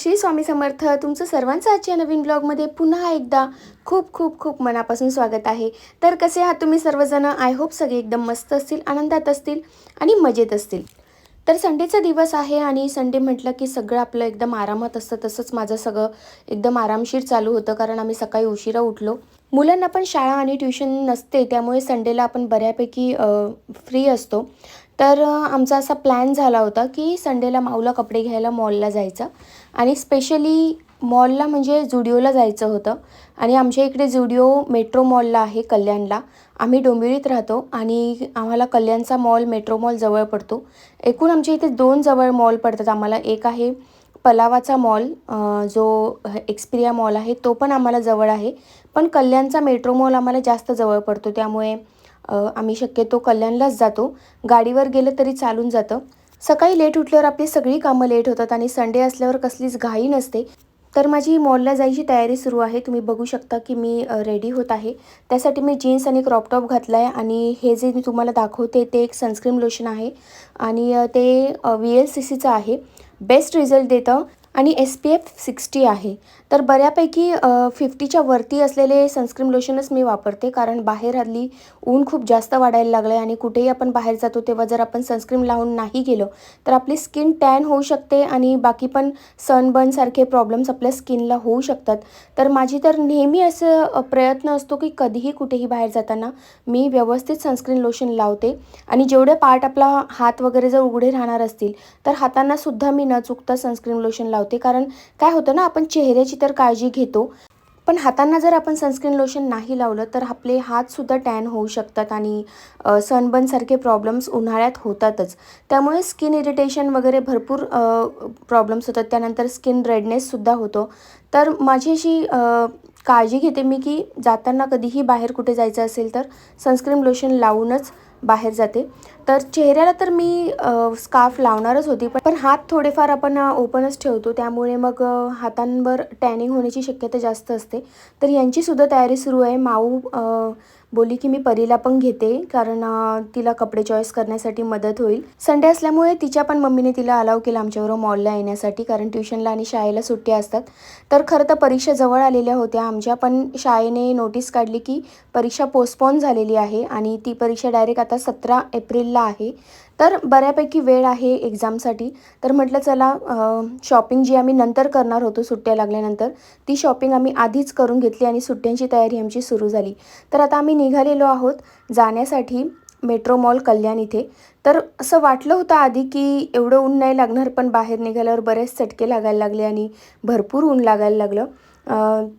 श्री स्वामी समर्थ तुमचं सर्वांचं आजच्या नवीन ब्लॉगमध्ये पुन्हा एकदा खूप खूप खूप मनापासून स्वागत आहे. तर कसे आहात तुम्ही सर्वजण? आय होप सगळे एकदम मस्त असतील आनंदात असतील आणि मजेत असतील. तर संडेचा दिवस आहे आणि संडे म्हटलं की सगळं आपलं एकदम आरामात असतं तसंच माझं सगळं एकदम आरामशीर चालू होतं कारण आम्ही सकाळी उशिरा उठलो. मुलांना पण शाळा आणि ट्युशन नसते त्यामुळे संडेला आपण बऱ्यापैकी फ्री असतो. तर आमचा असा प्लॅन झाला होता की संडेला माऊला कपडे घ्यायला मॉलला जायचं. आणि स्पेशली मॉलला म्हणजे जुडिओला जायचं होतं. आणि आमच्या इकडे जुडिओ मेट्रो मॉलला आहे कल्याणला. आम्ही डोंबिवलीत राहतो आणि आम्हाला कल्याणचा मॉल मेट्रो मॉल जवळ पडतो. एकूण आमच्या इथे दोन जवळ मॉल पडतात. आम्हाला एक आहे पलावाचा मॉल जो एक्सपिरिया मॉल आहे तो पण आम्हाला जवळ आहे. पण कल्याणचा मेट्रो मॉल आम्हाला जास्त जवळ पडतो. त्यामुळे आम्ही शक्यतो कल्याणलाच जातो. गाडीवर गेलं तरी चालून जातं. सकाळी लेट उठल्यावर आपली सगळी कामं लेट होतात आणि संडे असल्यावर कसलीच घाई नसते. तर माझी मॉलला जायची तयारी सुरू आहे. तुम्ही बघू शकता की मी रेडी होत आहे. त्यासाठी मी जीन्स आणि क्रॉपटॉप घातला आहे आणि हे जे मी तुम्हाला दाखवते ते एक सनस्क्रीन लोशन आहे. आणि ते व्ही एल सी सीचं आहे. बेस्ट रिझल्ट देतं. आणि एस पी एफ सिक्स्टी आहे. तर बऱ्यापैकी फिफ्टीच्या वरती असलेले सनस्क्रीन लोशनच मी वापरते. कारण बाहेर हल्ली ऊन खूप जास्त वाढायला लागलं आहे आणि कुठेही आपण बाहेर जातो तेव्हा जर आपण सनस्क्रीन लावून नाही गेलो तर आपली स्किन टॅन होऊ शकते आणि बाकी पण सनबर्नसारखे प्रॉब्लेम्स आपल्या स्किनला होऊ शकतात. तर माझी तर नेहमी असं प्रयत्न असतो की कधीही कुठेही बाहेर जाताना मी व्यवस्थित सनस्क्रीन लोशन लावते. आणि जेवढे पार्ट आपला हात वगैरे जर उघडे राहणार असतील तर हातांनासुद्धा मी न चुकता सनस्क्रीन लोशन लावते. कारण काय होतं ना आपण चेहऱ्याची तर काळजी घेतो पण हातांना जर आपण सनस्क्रीन लोशन नाही लावलं तर आपले हातसुद्धा टॅन होऊ शकतात आणि सनबनसारखे प्रॉब्लेम्स उन्हाळ्यात होतातच. त्यामुळे स्किन इरिटेशन वगैरे भरपूर प्रॉब्लेम्स होतात. त्यानंतर स्किन रेडनेससुद्धा होतो. तर माझी अशी काळजी घेते मी की जाताना कधीही बाहेर कुठे जायचं असेल तर सनस्क्रीन लोशन लावूनच बाहेर जाते. तर चेहऱ्याला तर मी स्कार्फ लावणारच होती पण पण हात थोडेफार आपण ओपनच ठेवतो. त्यामुळे मग हातांवर टॅनिंग होण्याची शक्यता जास्त असते. तर यांचीसुद्धा तयारी सुरू आहे. माऊ बोली की मी परीला पण घेते कारण तिला कपडे चॉईस करण्यासाठी मदत होईल. संडे असल्यामुळे तिच्या पण मम्मीने तिला अलाव केलं आमच्याबरोबर मॉलला येण्यासाठी कारण ट्युशनला आणि शाळेला सुट्ट्या असतात. तर खरं तर परीक्षा जवळ आलेल्या होत्या आमच्या पण शाळेने नोटीस काढली की परीक्षा पोस्टपोन झालेली आहे आणि ती परीक्षा डायरेक्ट आता सतरा एप्रिल एप्रिलला आहे. तर बऱ्यापैकी वेळ आहे एक्झामसाठी तर म्हटलं चला शॉपिंग जी आम्ही नंतर करणार होतो सुट्ट्या लागल्यानंतर ती शॉपिंग आम्ही आधीच करून घेतली आणि सुट्ट्यांची तयारी आमची सुरू झाली. तर आता आम्ही निघालेलो आहोत जाण्यासाठी मेट्रो मॉल कल्याण इथे. तर असं वाटलं होतं आधी की एवढं ऊन नाही लागणार पण बाहेर निघाल्यावर बरेच चटके लागायला लागले आणि भरपूर ऊन लागायला लागलं.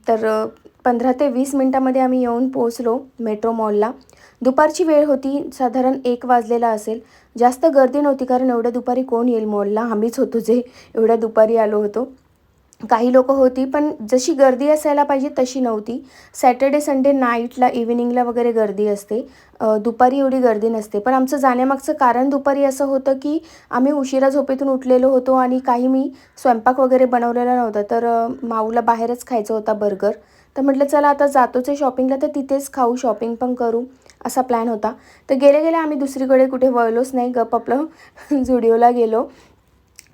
तर पंधरा ते वीस मिनटामध्ये आम्ही येऊन पोहोचलो मेट्रो मॉलला दुपारची वेळ होती साधारण एक वाजलेला असेल. जास्त गर्दी नव्हती कारण एवढ्या दुपारी कोण येईल मॉलला? आम्हीच होतो जे एवढ्या दुपारी आलो होतो. काही लोक होती पण जशी गर्दी असायला पाहिजे तशी नव्हती. सॅटर्डे संडे नाईटला इव्हिनिंगला वगैरे गर्दी असते. दुपारी एवढी गर्दी नसते. पण आमचं जाण्यामागचं कारण दुपारी असं होतं की आम्ही उशिरा झोपेतून उठलेलो होतो आणि काही मी स्वयंपाक वगैरे बनवलेला नव्हता. तर माऊला बाहेरच खायचा होता बर्गर. तर म्हटलं चला आता जातोच आहे शॉपिंगला तर तिथेच खाऊ शॉपिंग पण करू. असा प्लॅन होता. तर गेले गेले आम्ही दुसरीकडे कुठे वळलोच नाही. गप आपलं झुडिओला गेलो.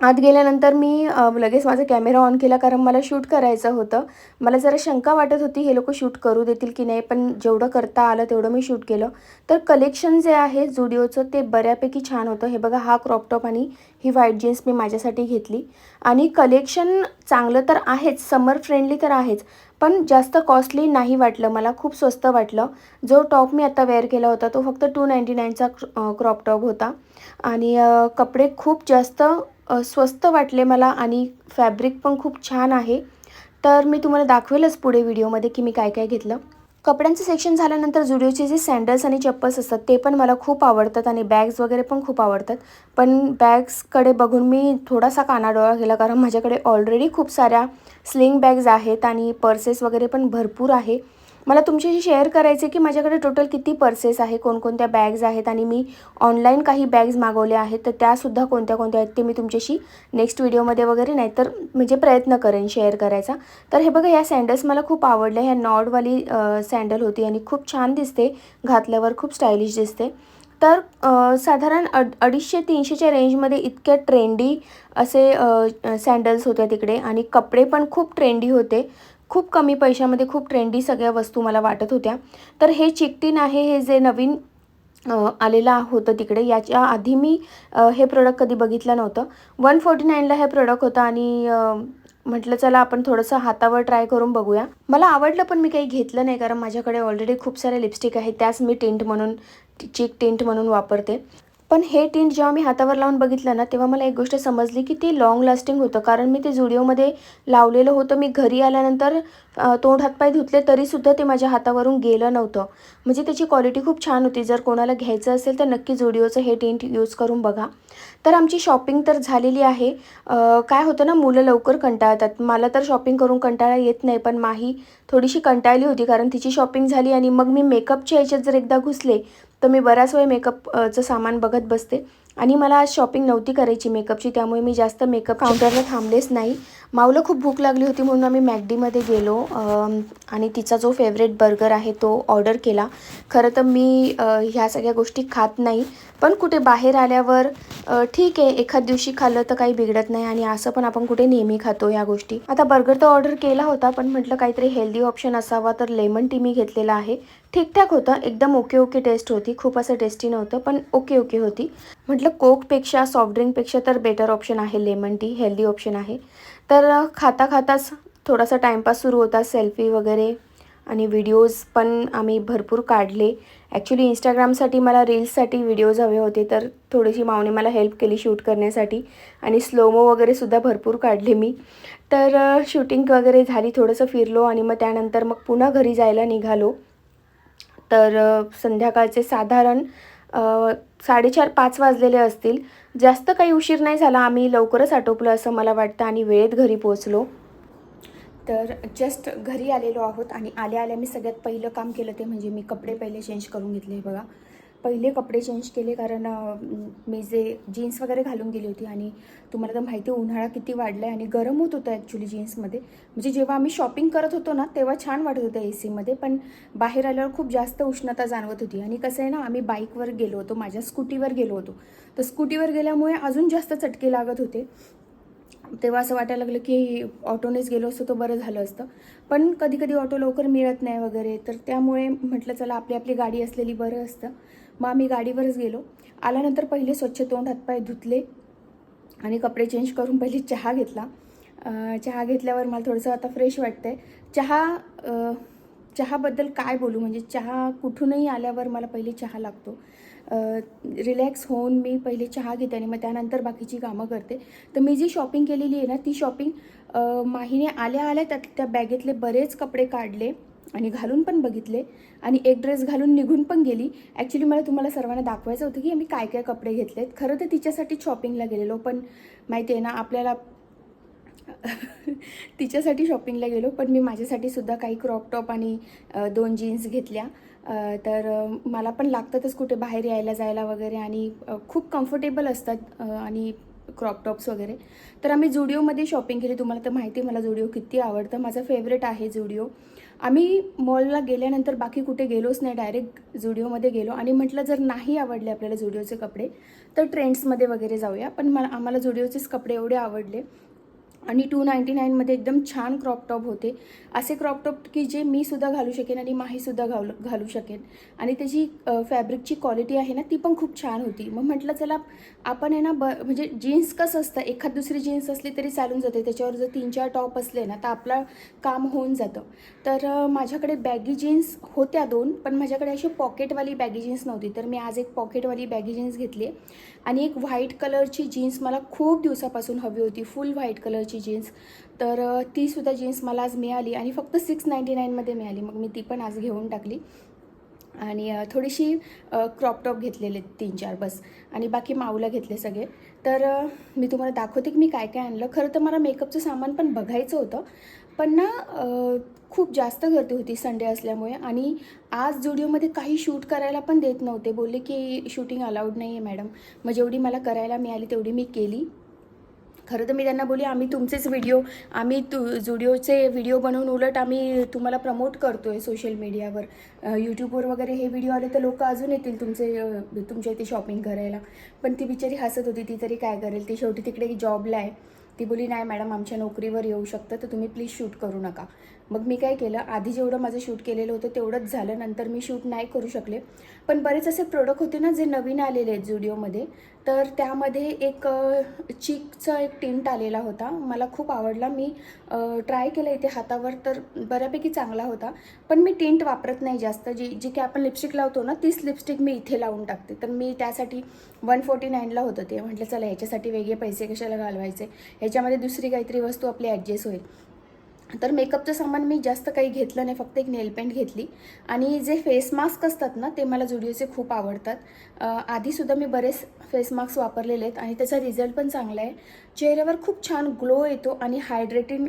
आत गेल्यानंतर मी लगेच माझा कॅमेरा ऑन केला कारण मला शूट करायचं होतं. मला जरा शंका वाटत होती हे लोक शूट करू देतील की नाही? पण जेवढं करता आलं तेवढं मी शूट केलं. तर कलेक्शन जे आहे जुडिओचं ते बऱ्यापैकी छान होतं. हे बघा हा क्रॉपटॉप आणि ही व्हाईट जीन्स मी माझ्यासाठी घेतली. आणि कलेक्शन चांगलं तर आहेच समर फ्रेंडली तर आहेच पण जास्त कॉस्टली नाही वाटलं. मला खूप स्वस्त वाटलं. जो टॉप मी आता वेअर केला होता तो फक्त टू नाईंटी नाईनचा क्रॉप टॉप होता. आणि कपडे खूप जास्त स्वस्त वाटले मला आणि फॅब्रिक पण खूप छान आहे. तर मी तुम्हाला दाखवेलच पुढे व्हिडिओमध्ये की मी काय काय घेतलं. कपड्यांचं सेक्शन झाल्यानंतर जुडिओचे जे सँडल्स आणि चप्पल्स असतात ते पण मला खूप आवडतात आणि बॅग्स वगैरे पण खूप आवडतात. पण बॅग्सकडे बघून मी थोडासा कानाडोळा केला कारण माझ्याकडे ऑलरेडी खूप साऱ्या स्लिंग बॅग्स आहेत आणि पर्सेस वगैरे पण भरपूर आहे. मला तुमच्याशी शेअर करायचे की माझ्याकडे टोटल किती पर्सेस आहे कोणकोणत्या बॅग्स आहेत आणि मी ऑनलाईन काही बॅग्स मागवल्या आहेत तर त्यासुद्धा कोणत्या कोणत्या आहेत ते मी तुमच्याशी नेक्स्ट व्हिडिओमध्ये वगैरे नाही तर म्हणजे प्रयत्न करेन शेअर करायचा. तर हे बघा ह्या सँडल्स मला खूप आवडल्या. ह्या नॉडवाली सँडल होती आणि खूप छान दिसते. घातल्यावर खूप स्टायलिश दिसते. तर साधारण अड अडीचशे तीनशेच्या रेंजमध्ये इतक्या ट्रेंडी असे सँडल्स होत्या तिकडे आणि कपडे पण खूप ट्रेंडी होते. खूप कमी पैशामध्ये खूप ट्रेंडी सगळ्या वस्तू मला वाटत होत्या. तर हे चिकटीन आहे हे जे नवीन आलेलं होतं तिकडे याच्या आधी मी हे प्रोडक्ट कधी बघितलं नव्हतं. वन फोर्टी नाईनला हे प्रोडक्ट होतं आणि म्हटलं चला आपण थोडंसं हातावर ट्राय करून बघूया. मला आवडलं पण मी काही घेतलं नाही कारण माझ्याकडे ऑलरेडी खूप सारे लिपस्टिक आहेत त्याच मी टिंट म्हणून चिक टिंट म्हणून वापरते. पण हे टिंट जेव्हा मी हातावर लावून बघितलं ना तेव्हा मला एक गोष्ट समजली की ते लाँग लास्टिंग होतं. कारण मी ते जुडिओमध्ये लावलेलं होतं. मी घरी आल्यानंतर तोंड हातपाय धुतले तरीसुद्धा ते माझ्या हातावरून गेलं नव्हतं. म्हणजे त्याची क्वालिटी खूप छान होती. जर कोणाला घ्यायचं असेल तर नक्की जुडिओचं हे टिंट यूज करून बघा. तर आमची शॉपिंग तर झालेली आहे. काय होतं ना मुलं लवकर कंटाळतात. मला तर शॉपिंग करून कंटाळा येत नाही पण माही थोडीशी कंटाळली होती. कारण तिची शॉपिंग झाली आणि मग मी मेकअपच्या याच्यात जर एकदा घुसले तर मी बराच वेळ मेकअपचं सामान बघत बसते. आणि मला आज शॉपिंग नव्हती करायची मेकअपची त्यामुळे मी जास्त मेकअप काउंटरला थांबलेच नाही. माऊला खूप भूक लागली होती म्हणून आम्ही मॅकडीमध्ये गेलो. आणि तिचा जो फेवरेट बर्गर आहे तो ऑर्डर केला. खरं तर मी ह्या सगळ्या गोष्टी खात नाही. पण कुठे बाहेर आल्यावर ठीक आहे एखाद दिवशी खाल्लं तर काही बिघडत नाही आणि असं पण आपण कुठे नेहमी खातो ह्या गोष्टी. आता बर्गर तर ऑर्डर केला होता पण म्हटलं काहीतरी हेल्दी ऑप्शन असावा तर लेमन टी मी घेतलेला आहे. ठीकठाक होतं. एकदम ओके ओके टेस्ट होती. खूप असं टेस्टी नव्हतं पण ओके ओके होती. म्हटलं कोकपेक्षा सॉफ्ट ड्रिंकपेक्षा तर बेटर ऑप्शन आहे. लेमन टी हेल्दी ऑप्शन आहे. तर खाता खाताच थोडासा टाईमपास सुरू होता. सेल्फी वगैरे आणि व्हिडिओज पण आम्ही भरपूर काढले. ॲक्च्युली इंस्टाग्रामसाठी मला रील्ससाठी व्हिडिओज हवे होते तर थोडीशी मावने मला हेल्प केली शूट करण्यासाठी. आणि स्लोमो वगैरेसुद्धा भरपूर काढले मी. तर शूटिंग वगैरे झाली. थोडंसं फिरलो आणि मग त्यानंतर मग पुन्हा घरी जायला निघालो. तर संध्याकाळचे साधारण साडेचार पाच वाजलेले असतील. जास्त काही उशीर नाही झाला. आम्ही लवकरच आटोपलं असं मला वाटतं आणि वेळेत घरी पोचलो तर जस्ट घरी आलेलो आहोत आणि आल्या आल्या मी सगळ्यात पहिलं काम केलं ते म्हणजे मी कपडे पहिले चेंज करून घेतले बघा. पहिले कपडे चेंज केले कारण मी जे जीन्स वगैरे घालून गेली होती आणि तुम्हाला तर माहिती उन्हाळा किती वाढला आहे आणि गरम होत होतं ॲक्च्युली जीन्समध्ये म्हणजे जेव्हा आम्ही शॉपिंग करत होतो ना तेव्हा छान वाटत होतं ए सीमध्ये पण बाहेर आल्यावर खूप जास्त उष्णता जाणवत होती. आणि कसं आहे ना आम्ही बाईकवर गेलो होतो माझ्या स्कूटीवर गेलो होतो. तर स्कूटीवर गेल्यामुळे अजून जास्त चटके लागत होते. तेव्हा असं वाटायला लागलं की ऑटोनेच गेलो असतो तर बरं झालं असतं. पण कधी कधी ऑटो लवकर मिळत नाही वगैरे तर त्यामुळे म्हटलं चला आपली आपली गाडी असलेली बरं असतं. मग आम्ही गाडीवरच गेलो. आल्यानंतर पहिले स्वच्छ तोंड हातपाय धुतले आणि कपडे चेंज करून पहिले चहा घेतला. चहा घेतल्यावर मला थोडंसं आता फ्रेश वाटतंय. चहा चहाबद्दल काय बोलू? म्हणजे चहा कुठूनही आल्यावर मला पहिले चहा लागतो. रिलॅक्स होऊन मी पहिले चहा घेते आणि मग त्यानंतर बाकीची कामं करते. तर मी जी शॉपिंग केलेली आहे ना ती शॉपिंग माहीने आल्या आल्या त्यात त्या बॅगेतले बरेच कपडे काढले. आणि घालून पण बघितले. आणि एक ड्रेस घालून निघून पण गेली. ॲक्च्युली मला तुम्हाला सर्वांना दाखवायचं होतं की आम्ही काय काय कपडे घेतलेत. खरं तर तिच्यासाठी शॉपिंगला गेलेलो पण माहिती आहे ना आपल्याला तिच्यासाठी शॉपिंगला गेलो पण मी माझ्यासाठी सुद्धा काही क्रॉप टॉप आणि दोन जीन्स घेतल्या. तर मला पण लागतातच कुठे बाहेर यायला जायला वगैरे आणि खूप कम्फर्टेबल असतात आणि क्रॉप टॉप्स वगैरे. तर आम्ही जुडिओमध्ये शॉपिंग केली. तुम्हाला तर माहिती आहे मला जुडिओ किती आवडतं. माझं फेवरेट आहे जुडिओ आम्ही मॉलला गेल्यानंतर बाकी कुठे गेलोच नाही डायरेक्ट जुडिओमध्ये गेलो. आणि म्हटलं जर नाही आवडले आपल्याला जुडिओचे कपडे तर ट्रेंड्समध्ये वगैरे जाऊया. पण मला आम्हाला जुडिओचेच कपडे एवढे आवडले. आणि टू नाईंटी नाईनमध्ये एकदम छान क्रॉप टॉप होते. असे क्रॉप टॉप की जे मी सुद्धा घालू शकेन आणि माहीसुद्धा घालू घालू शकेन. आणि त्याची फॅब्रिकची क्वालिटी आहे ना ती पण खूप छान होती. मग म्हटलं चला आपण आहे ना ब म्हणजे जीन्स कसं असतं? एखाद दुसरी जीन्स असली तरी चालून जाते. त्याच्यावर जर तीन चार टॉप असले ना तर आपलं काम होऊन जातं. तर माझ्याकडे बॅगी जीन्स होत्या दोन पण माझ्याकडे अशी पॉकेटवाली बॅगी जीन्स नव्हती. तर मी आज एक पॉकेटवाली बॅगी जीन्स घेतली आणि एक व्हाईट कलरची जीन्स मला खूप दिवसापासून हवी होती. फुल व्हाईट कलरची जीन्स. तर तीसुद्धा जीन्स मला आज मिळाली आणि फक्त सिक्स नाईंटी नाईनमध्ये मिळाली. मग मी ती पण आज घेऊन टाकली. आणि थोडीशी क्रॉप टॉप घेतलेले तीन चार बस. आणि बाकी माऊला घेतले सगळे. तर मी तुम्हाला दाखवते की मी काय काय आणलं. खरं तर मला मेकअपचं सामान पण बघायचं होतं. पण ना खूप जास्त गर्दी होती संडे असल्यामुळे. आणि आज जुडिओमध्ये काही शूट करायला पण देत नव्हते. बोलले की शूटिंग अलाउड नाही आहे मॅडम. मग जेवढी मला करायला मिळाली तेवढी मी केली. खरं तर मी त्यांना बोली आम्ही तुमचेच व्हिडिओ आम्ही तु जुडिओचे व्हिडिओ बनवून उलट आम्ही तुम्हाला प्रमोट करतो आहे सोशल मीडियावर यूट्यूबवर वगैरे हे व्हिडिओ आले तर लोक अजून येतील तुमचे तुमच्या इथे शॉपिंग करायला. पण ती बिचारी हसत होती ती तरी काय करेल? ती शेवटी तिकडे जॉबला आहे. ती बोली नाही मॅडम आमच्या नोकरीवर येऊ शकतं तर तुम्ही प्लीज शूट करू नका. मग मी काय केलं आधी जेवढं माझं शूट केलेलं होतं तेवढंच झालं नंतर मी शूट नाही करू शकले. पण बरेच असे प्रोडक्ट होते ना जे नवीन आलेले आहेत जुडिओमध्ये तर त्यामध्ये एक अ, चिकचा एक टिंट आलेला होता. मला खूप आवडला. मी ट्राय केलं इथे हातावर तर बऱ्यापैकी चांगला होता. पण मी टिंट वापरत नाही जास्त. जी जी की आपण लिपस्टिक लावतो ना तीच लिपस्टिक मी इथे लावून टाकते. तर मी त्यासाठी वन फोर्टी नाईनला होतं ते. म्हटलं चला ह्याच्यासाठी वेगळे पैसे कशाला घालवायचे? ह्याच्यामध्ये दुसरी काहीतरी वस्तू आपली ॲडजस्ट होईल. तर मेकअपचं सामान मी जास्त काही घेतलं नाही फक्त एक नेल पेंट घेतली. आणि जे फेस मास्क असतात ना ते मला जुडिओचे खूप आवडतात. आधीसुद्धा मी बरेच फेस मास्क वापरलेले आहेत आणि त्याचा रिझल्ट पण चांगला आहे. चेहऱ्यावर खूप छान ग्लो येतो आणि हायड्रेटिंग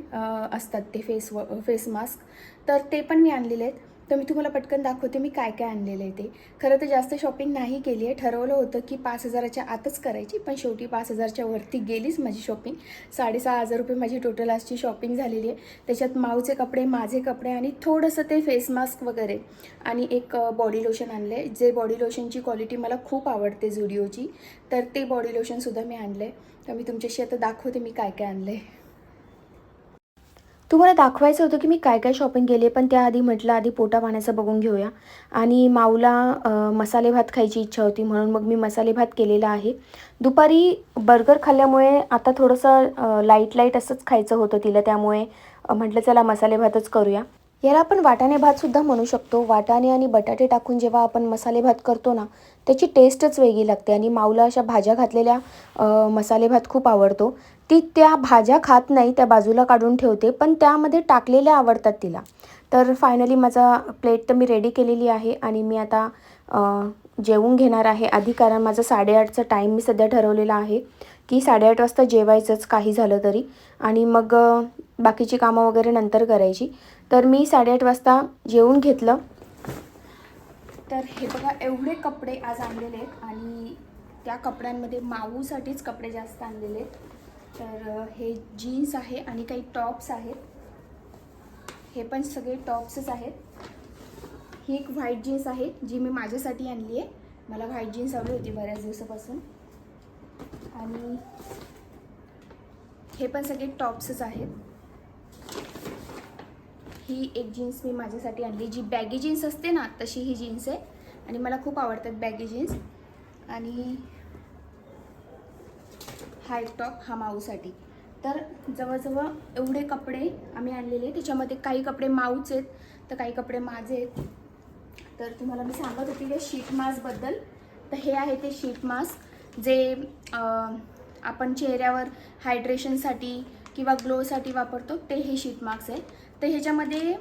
असतात ते फेस व फेस मास्क तर ते पण मी आणलेले आहेत. तर मी तुम्हाला पटकन दाखवते मी काय काय आणलेलं आहे ते. खरं तर जास्त शॉपिंग नाही केली आहे. ठरवलं होतं की पाच हजाराच्या आतच करायची पण शेवटी पाच हजारच्या वरती गेलीच माझी शॉपिंग साडेसहा हजार रुपये माझी टोटल आजची शॉपिंग झालेली आहे. त्याच्यात माऊचे कपडे माझे कपडे आणि थोडंसं ते फेस मास्क वगैरे. आणि एक बॉडी लोशन आणलं आहे जे बॉडी लोशनची क्वालिटी मला खूप आवडते झुडिओची तर ते बॉडी लोशनसुद्धा मी आणलं आहे तर मी तुमच्याशी आता दाखवते मी काय काय आणलं आहे तुम्हाला दाखवायचं होतं की मी काय काय शॉपिंग केली आहे पण त्याआधी म्हटलं आधी पोटा पाण्याचं बघून घेऊया. आणि माऊला मसाले भात खायची इच्छा होती म्हणून मग मी मसाले भात केलेला आहे. दुपारी बर्गर खाल्ल्यामुळे आता थोडंसं लाइट लाइट असंच खायचं होतं तिला त्यामुळे म्हटलं चला मसाले भातच करूया. याला आपण वाटाणे भातसुद्धा म्हणू शकतो. वाटाणे आणि बटाटे टाकून जेव्हा आपण मसाले भात करतो ना त्याची टेस्टच वेगळी लागते आणि माऊला अशा भाज्या घातलेल्या मसाले भात खूप आवडतो. ती त्या भाज्या खात नाही त्या बाजूला काढून ठेवते पण त्यामध्ये टाकलेल्या आवडतात तिला. तर फायनली माझा प्लेट तर मी रेडी केलेली आहे आणि मी आता जेवून घेणार आहे. आधी कारण माझं साडेआठचा टाईम मी सध्या ठरवलेला आहे की साडेआठ वाजता जेवायचंच काही झालं तरी. आणि मग बाकीची कामं वगैरे नंतर करायची. तर मी साडेआठ वाजता जेवून घेतलं. तर हे बघा एवढे कपडे आज आणलेले आहेत आणि त्या कपड्यांमध्ये माऊसाठीच कपडे जास्त आणलेले आहेत. तर हे जीन्स आहे आणि काही टॉप्स आहेत. हे पण सगळे टॉप्सच आहेत. ही एक व्हाईट जीन्स आहे जी मी माझ्यासाठी आणली आहे. मला व्हाईट जीन्स हवी होती बऱ्याच दिवसापासून. आणि हे पण सगळे टॉप्सच आहेत. ही एक जीन्स मी माझ्यासाठी आणली. जी बॅगी जीन्स असते ना तशी ही जीन्स आहे. आणि मला खूप आवडतात बॅगी जीन्स. आणि हा एक टॉप हा माऊसाठी तर जवळजवळ एवढे कपडे आम्ही आणलेले त्याच्यामध्ये काही कपडे माऊच आहेत तर काही कपडे माझे आहेत. तर तुम्हाला मी सांगत होती या शीट मास्कबद्दल तर हे आहे ते शीट मास्क जे आपण चेहऱ्यावर हायड्रेशनसाठी किंवा ग्लोसाठी वापरतो ते हे शीट मास्क आहे. तर ह्याच्यामध्ये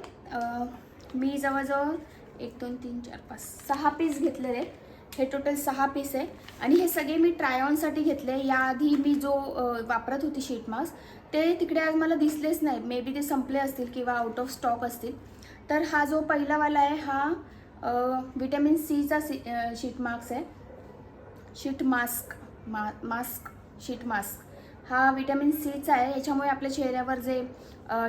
मी जवळजवळ एक दोन तीन चार पाच सहा पीस घेतलेले आहेत. हे टोटल सहा पीस आहे. आणि हे सगळे मी ट्राय ऑनसाठी घेतले याआधी मी जो वापरत होती शीट मास्क ते तिकडे आज मला दिसलेच नाही. मे बी ते संपले असतील किंवा आउट ऑफ स्टॉक असतील. तर हा जो पहिलावाला आहे हा विटॅमिन सीचा सी शीट मास्क आहे. शीट मास्क मा मास्क शीट मास्क हा विटॅमिन सीचा आहे. याच्यामुळे आपल्या चेहऱ्यावर जे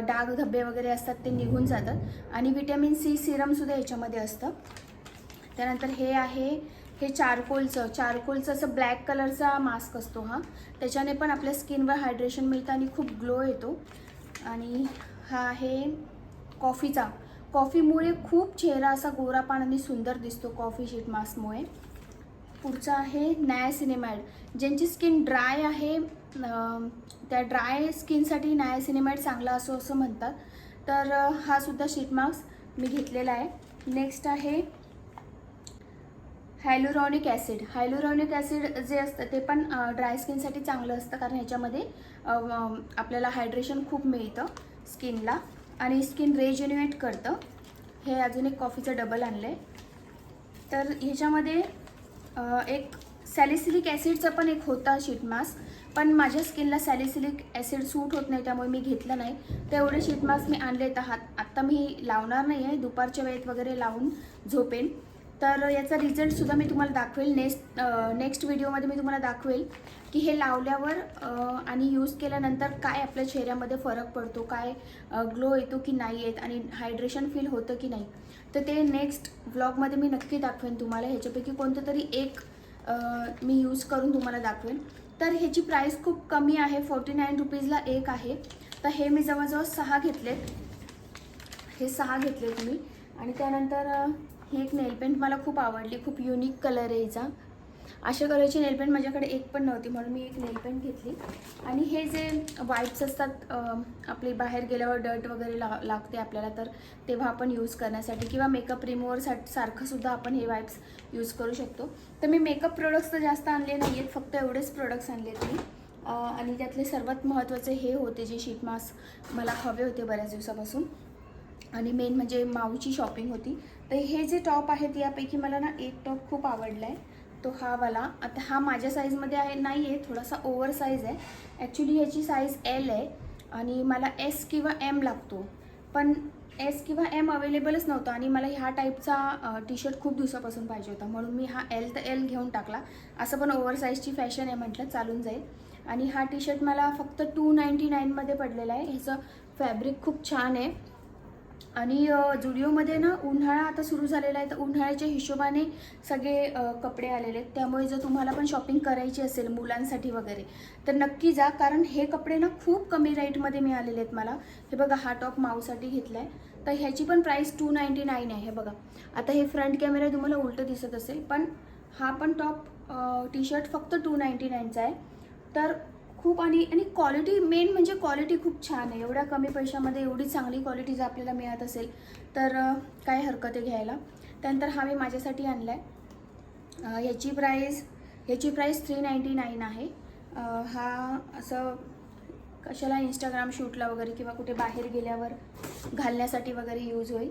डाग धब्बे वगैरे असतात ते निघून जातात. आणि विटॅमिन सी सिरमसुद्धा याच्यामध्ये असतं. त्यानंतर हे आहे हे चारकोलचं चारकोलचं असं ब्लॅक कलरचा मास्क असतो हा. त्याच्याने पण आपल्या स्किनवर हायड्रेशन मिळतं आणि खूप ग्लो येतो. आणि हा आहे कॉफीचा कॉफीमुळे खूप चेहरा असा गोरापान आणि सुंदर दिसतो कॉफी शीट मास्कमुळे पुढचा आहे नॅसिनेमॅड ज्यांची स्किन ड्राय आहे त्या ड्राय स्किनसाठी नायासिनेमॅड चांगला असो असं म्हणतात. तर हा सुद्धा शीट मास्क मी घेतलेला आहे. नेक्स्ट आहे हायलोरॉनिक ॲसिड हायलोरॉनिक ॲसिड जे असतं ते पण ड्राय स्किनसाठी चांगलं असतं कारण ह्याच्यामध्ये आपल्याला हायड्रेशन खूप मिळतं स्किनला आणि स्किन रेजेन्युएट करतं. हे अजून एक कॉफीचं डबल आणलं आहे तर ह्याच्यामध्ये एक सॅलिसिलिक ॲसिडचं पण एक होता शीट मास्क पण माझ्या स्किनला सॅलिसिलिक ॲसिड सूट होत नाही त्यामुळे मी घेतलं नाही. तेवढे शीट मास्क मी आणले आहात आत्ता मी लावणार नाही आहे दुपारच्या वेळेत वगैरे लावून झोपेन. तर याचा रिझल्टसुद्धा मी तुम्हाला दाखवेल. नेक्स्ट नेक्स्ट व्हिडिओमध्ये मी तुम्हाला दाखवेल की हे लावल्यावर आणि यूज केल्यानंतर काय आपल्या चेहऱ्यामध्ये फरक पडतो काय ग्लो येतो की नाही येत आणि हायड्रेशन फील होतं की नाही. तर ते नेक्स्ट व्लॉगमध्ये मी नक्की दाखवेन तुम्हाला. ह्याच्यापैकी कोणतं तरी एक मी यूज करून तुम्हाला दाखवेन. तर ह्याची प्राईस खूप कमी आहे. फोर्टी नाईन रुपीजला एक आहे. तर हे मी जवळजवळ सहा घेतलेत. हे सहा घेतलेत मी. आणि त्यानंतर ही एक नेलपेंट मला खूप आवडली. खूप युनिक कलर आहे हिचा. अशा कलरची नेलपेंट माझ्याकडे एक पण नव्हती म्हणून मी एक नेलपेंट घेतली. आणि हे जे वाईप्स असतात आपले आपली बाहेर गेल्यावर डर्ट वगैरे ला लागते आपल्याला तर तेव्हा आपण यूज करण्यासाठी किंवा मेकअप रिमूवरसाठी सारखं सुद्धा आपण हे वाईप्स यूज करू शकतो. तर मी मेकअप प्रोडक्ट्स तर जास्त आणले नाही आहेत फक्त एवढेच प्रोडक्ट्स आणले आहेत मी. आणि त्यातले सर्वात महत्त्वाचे हे होते जे शीट मास्क मला हवे होते बऱ्याच दिवसापासून. आणि मेन म्हणजे माऊची शॉपिंग होती. तर हे जे टॉप आहेत यापैकी मला ना एक टॉप खूप आवडला आहे तो हा वाला. आता हा माझ्या साईजमध्ये आहे नाही आहे थोडासा ओव्हर साईज आहे. ॲक्च्युली ह्याची साईज एल आहे आणि मला एस किंवा एम लागतो. पण एस किंवा एम अवेलेबलच नव्हता आणि मला ह्या टाईपचा टी शर्ट खूप दिवसापासून पाहिजे होता. म्हणून मी हा एल तर एल घेऊन टाकला. असं पण ओव्हर साईजची फॅशन आहे म्हटलं चालून जाईल. आणि हा टी शर्ट मला फक्त टू नाईंटी नाईनमध्ये पडलेला आहे. ह्याचं फॅब्रिक खूप छान आहे. आणि जुडिओमध्ये ना उन्हाळा आता सुरू झालेला आहे तर उन्हाळ्याच्या हिशोबाने सगळे कपडे आलेले आहेत. त्यामुळे जर तुम्हाला पण शॉपिंग करायची असेल मुलांसाठी वगैरे तर नक्की जा. कारण हे कपडे ना खूप कमी रेटमध्ये मिळालेले आहेत मला. हे बघा हा टॉप माऊसाठी घेतला आहे तर ह्याची पण प्राईस टू नाईंटी नाईन आहे हे बघा. आता हे फ्रंट कॅमेरा तुम्हाला उलटं दिसत असेल पण हा पण टॉप टी शर्ट फक्त टू नाईंटी नाईनचा आहे. तर खूप आणि आणि क्वालिटी मेन म्हणजे क्वालिटी खूप छान आहे. एवढ्या कमी पैशामध्ये एवढी चांगली क्वालिटी जर आपल्याला मिळत असेल तर काय हरकत आहे घ्यायला? त्यानंतर हा मी माझ्यासाठी आणला आहे ह्याची प्राईस ह्याची प्राईस थ्री नाईंटी नाईन आहे हा असं कशाला इंस्टाग्राम शूटला वगैरे किंवा कुठे बाहेर गेल्यावर घालण्यासाठी वगैरे यूज होईल.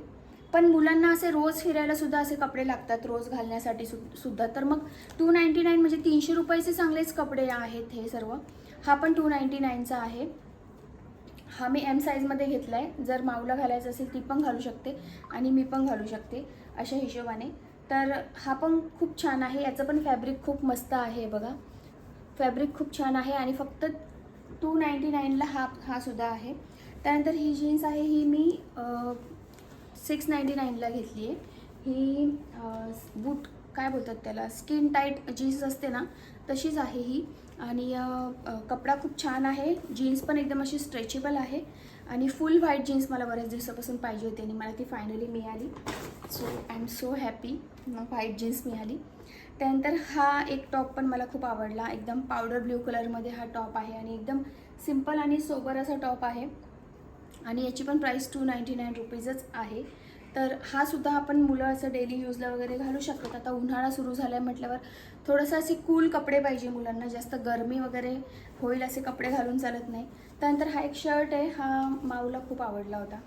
पण मुलांना असे रोज फिरायला सुद्धा असे कपडे लागतात रोज घालण्यासाठी सु सुद्धा. तर मग टू नाईंटी नाईन म्हणजे तीनशे रुपयाचे चांगलेच कपडे आहेत हे सर्व. हा पण टू नाईंटी नाईनचा आहे. हा मी एम साईजमध्ये घेतला आहे जर माऊला घालायचं असेल ती पण घालू शकते आणि मी पण घालू शकते अशा हिशोबाने. तर हा पण खूप छान आहे. याचं पण फॅब्रिक खूप मस्त आहे बघा. फॅब्रिक खूप छान आहे आणि फक्त टू नाईंटी नाईनला हा हा सुद्धा आहे. त्यानंतर ही जीन्स आहे ही मी सिक्स नाईंटी नाईनला घेतली आहे. ही बूट काय बोलतात त्याला? स्किन टाईट जीन्स असते ना तशीच आहे ही. आणि कपडा खूप छान आहे. जीन्स पण एकदम अशी स्ट्रेचेबल आहे. आणि फुल व्हाईट जीन्स मला बऱ्याच दिवसापासून पाहिजे होती आणि मला ती फायनली मिळाली. So I am so happy white jeans मिळाली. त्यानंतर हा एक टॉप पण मला खूप आवडला. एकदम पावडर ब्ल्यू कलरमध्ये हा टॉप आहे आणि एकदम सिंपल आणि सोबर असा टॉप आहे. आणि याची पण प्राईस टू नाईंटी नाईन रुपीजच आहे. तर हा सुद्धा आपण मुलं असं डेली यूजला वगैरे घालू शकतात आता उन्हाळा सुरू झाला आहे म्हटल्यावर थोडंसं असे कूल कपडे पाहिजे मुलांना. जास्त गरमी वगैरे होईल असे कपडे घालून चालत नाही. त्यानंतर हा एक शर्ट आहे. हा माऊला खूप आवडला होता.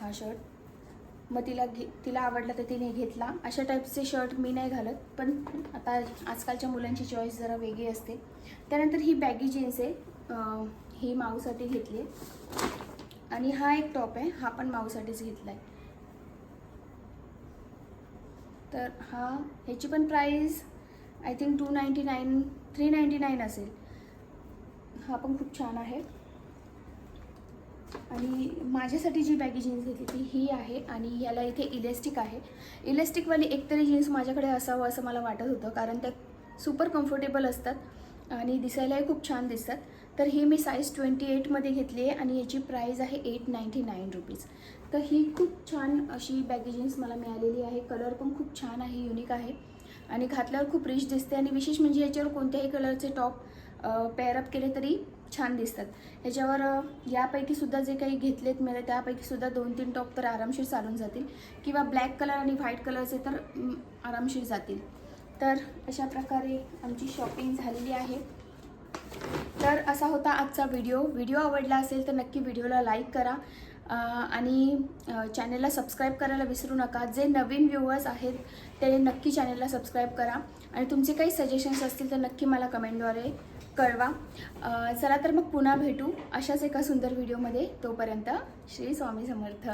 हा शर्ट मग तिला घे तिला आवडला तर तिने घेतला. अशा टाईपचे शर्ट मी नाही घालत. पण आता आजकालच्या मुलांची चॉईस जरा वेगळी असते. त्यानंतर ही बॅगी जीन्स आहे. ही माऊसाठी घेतली आहे. आणि हा एक टॉप आहे. हा पण माऊसाठीच घेतला आहे तर हा ह्याची पण price I think two ninety nine three ninety nine असेल. हा पण खूप छान आहे. आणि माझ्यासाठी जी बॅगी जीन्स घेतली ती ही आहे आणि याला इथे इलेस्टिक आहे. इलेस्टिकवाली एकतरी जीन्स माझ्याकडे असावं असं मला वाटत होतं कारण त्या सुपर कम्फर्टेबल असतात आणि दिसायलाही खूप छान दिसतात. तर ही मी साईज ट्वेंटी एटमध्ये घेतली आहे आणि याची प्राईज आहे एट नाईंटी नाईन रुपीज तर ही खूप छान अशी बॅगी जीन्स मला मिळालेली आहे. कलर पण खूप छान आहे युनिक आहे. आणि घातल्यावर खूप रिच दिसते आणि विशेष म्हणजे याच्यावर कोणत्याही कलरचे टॉप पेअरअप केले तरी छान दिसतात. ह्याच्यावर यापैकी सुद्धा जे काही घेतलेत मला त्यापैकी सुद्धा दोन तीन टॉप तर आरामशीर चालून जातील. किंवा ब्लॅक कलर आणि व्हाईट कलरचे तर आरामशीर जातील. तर अशा प्रकारे आमची शॉपिंग झालेली आहे. तर असा होता आजचा व्हिडिओ व्हिडिओ आवडला असेल तर नक्की व्हिडिओला लाईक करा. आणि चॅनलला सबस्क्राईब करायला विसरू नका. जे नवीन व्ह्युअर्स आहेत ते नक्की चॅनलला सबस्क्राईब करा. आणि तुमचे काही सजेशन्स असतील तर नक्की मला कमेंटद्वारे कळवा. चला तर मग पुन्हा भेटू अशाच एका सुंदर व्हिडिओमध्ये तोपर्यंत श्री स्वामी समर्थ.